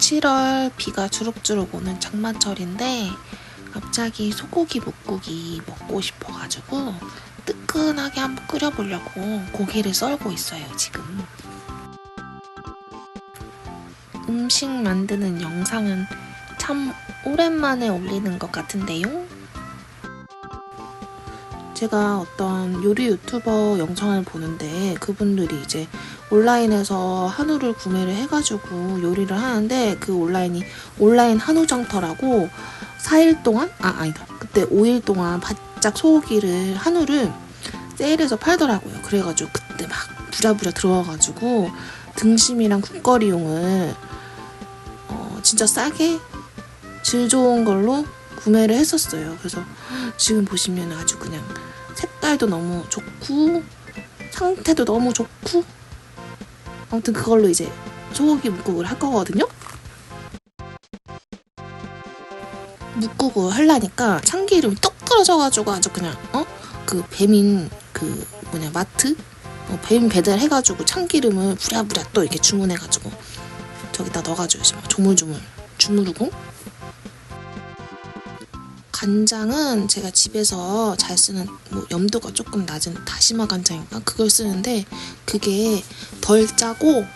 7월 비가 주룩주룩 오는 장마철인데 갑자기 소고기 묵국이 먹고 싶어가지고 뜨끈하게 한번 끓여보려고 고기를 썰고 있어요 지금. 음식 만드는 영상은 참 오랜만에 올리는 것 같은데요 제가 어떤 요리 유튜버 영상을 보는데 그분들이 이제 온라인에서 한우를 구매를 해가지고 요리를 하는데 그 온라인이 온라인 한우장터라고 4일 동안? 아 아니다. 그때 5일 동안 바짝 소고기를 한우를 세일해서 팔더라고요. 그래가지고 그때 막 부랴부랴 들어와가지고 등심이랑 국거리용을 어, 진짜 싸게 질 좋은 걸로 구매를 했었어요. 그래서 지금 보시면 아주 그냥 색깔도 너무 좋고 상태도 너무 좋고 아무튼 그걸로 이제 소고기 묵국을 할 거거든요. 묵국을 하려니까 참기름이 떡 떨어져가지고 아주 그냥 어? 그 배민 그 뭐냐 마트? 어, 배민 배달해가지고 참기름을 부랴부랴 또 이렇게 주문해가지고 저기다 넣어가지고 이제 막 조물조물 주무르고 간장은 제가 집에서 잘 쓰는 뭐 염도가 조금 낮은 다시마 간장인가 그걸 쓰는데 그게 덜 짜고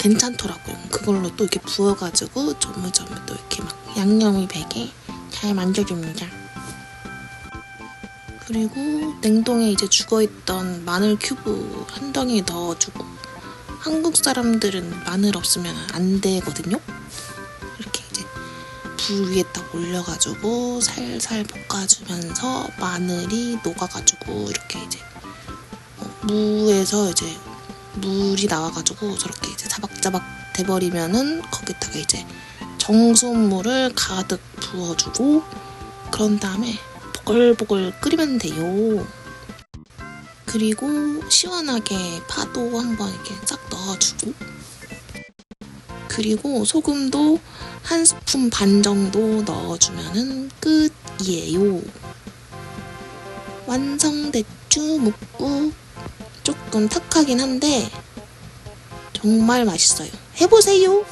괜찮더라고요. 그걸로 또 이렇게 부어가지고 조물조물 또 이렇게 막 양념이 배게 잘 만져줍니다. 그리고 냉동에 이제 죽어있던 마늘 큐브 한 덩이 넣어주고 한국 사람들은 마늘 없으면 안 되거든요. 불 위에 딱 올려가지고 살살 볶아주면서 마늘이 녹아가지고 이렇게 이제 어, 무에서 이제 물이 나와가지고 저렇게 이제 자박자박 돼버리면은 거기다가 이제 정수물을 가득 부어주고 그런 다음에 보글보글 끓이면 돼요. 그리고 시원하게 파도 한번 이렇게 싹 넣어주고 그리고 소금도 한 스푼 반 정도 넣어주면은 끝이에요. 완성됐죠, 묵국. 조금 탁하긴 한데 정말 맛있어요. 해보세요.